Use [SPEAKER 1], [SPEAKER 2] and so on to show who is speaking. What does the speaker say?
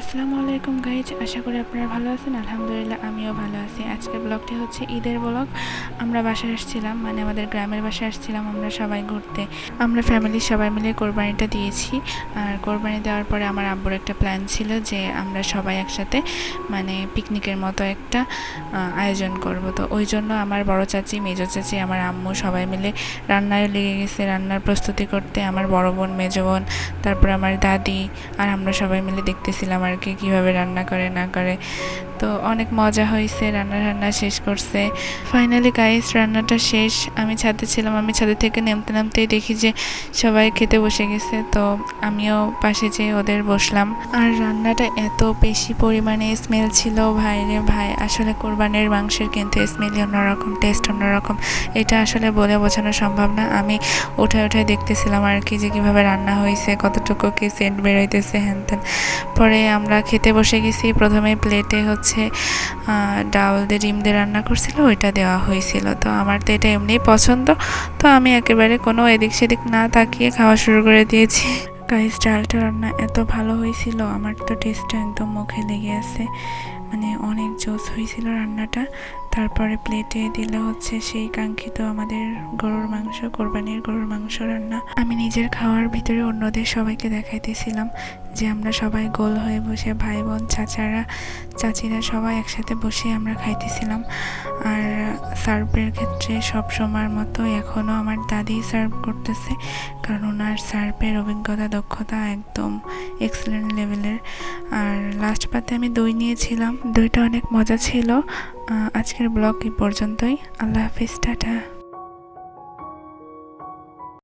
[SPEAKER 1] আসসালামু আলাইকুম গাইজ আশা করি আপনারা ভালো আছেন, আলহামদুলিল্লাহ আমিও ভালো আছি। আজকের ব্লগটি হচ্ছে ঈদের ব্লগ আমরা বাসায় আসছিলাম মানে আমাদের গ্রামের বাসায় আসছিলাম আমরা সবাই ঘুরতে। আমরা ফ্যামিলির সবাই মিলে কোরবানিটা দিয়েছি। আর কোরবানি দেওয়ার পরে আমার আব্বুর একটা প্ল্যান ছিল যে আমরা সবাই একসাথে মানে পিকনিকের মতো একটা আয়োজন করব। তো ওই জন্য আমার বড় চাচি, মেজো চাচি, আমার আম্মু সবাই মিলে রান্নায় লেগে গেছে, রান্নার প্রস্তুতি করতে। আমার বড় বোন, মেজো বোন, তারপর আমার দাদি, আর আমরা সবাই মিলে দেখতেছিলাম আর কি কীভাবে রান্না করে না করে। তো অনেক মজা হয়েছে, রান্না রান্না শেষ করছে। ফাইনালি গাইস রান্নাটা শেষ। আমি ছাদে ছিলাম, আমি ছাদে থেকে নামতে নামতেই দেখি যে সবাই খেতে বসে গেছে, তো আমিও পাশে যেয়ে ওদের বসলাম। আর রান্নাটা এত বেশি পরিমাণে স্মেল ছিল, ভাই রে ভাই, আসলে কোরবানির মাংসের কিন্তু স্মেলই অন্যরকম টেস্ট অন্যরকম। এটা আসলে বলে বোঝানো সম্ভব না। আমি উঠায় উঠে দেখতেছিলাম আর কি যে কীভাবে রান্না হয়েছে, কতটুকু কি সেন্ট বেরোইতেছে, হ্যান পরে আমরা খেতে বসে গেছি, প্রথমে প্লেটে হচ্ছে আহ, ডাল দিয়ে ডিম দিয়ে রান্না করছিল ওইটা দেওয়া হয়েছিল। তো আমার তো এটা এমনিই পছন্দ। তো আমি একেবারে কোনো এদিক সেদিক না তাকিয়ে খাওয়া শুরু করে দিয়েছি। গাইস ডালটা রান্না এত ভালো হয়েছিল আমার তো টেস্টটা একদম মুখে লেগে আছে। মানে অনেক জোস হয়েছিল রান্নাটা। তারপরে প্লেটে দিলে হচ্ছে সেই কাঙ্ক্ষিত আমাদের গরুর মাংস কোরবানির গরুর মাংস রান্না। আমি নিজের খাওয়ার ভিতরে অন্যদের সবাইকে দেখাইতেছিলাম। যে আমরা সবাই গোল হয়ে বসে ভাই, বোন, চাচারা, চাচিরা সবাই একসাথে বসে আমরা খাইতেছিলাম। আর সার্ভের ক্ষেত্রে সব সময়ের মতো এখনও আমার দাদি সার্ভ করতেছে, কারণ ওনার সার্ভের অভিজ্ঞতা, দক্ষতা একদম এক্সেলেন্ট লেভেলের আর লাস্ট পাতে আমি দই নিয়েছিলাম। দইটা অনেক মজা ছিল। আজকের ব্লগ এই পর্যন্তই। আল্লাহ হাফিজ, টাটা।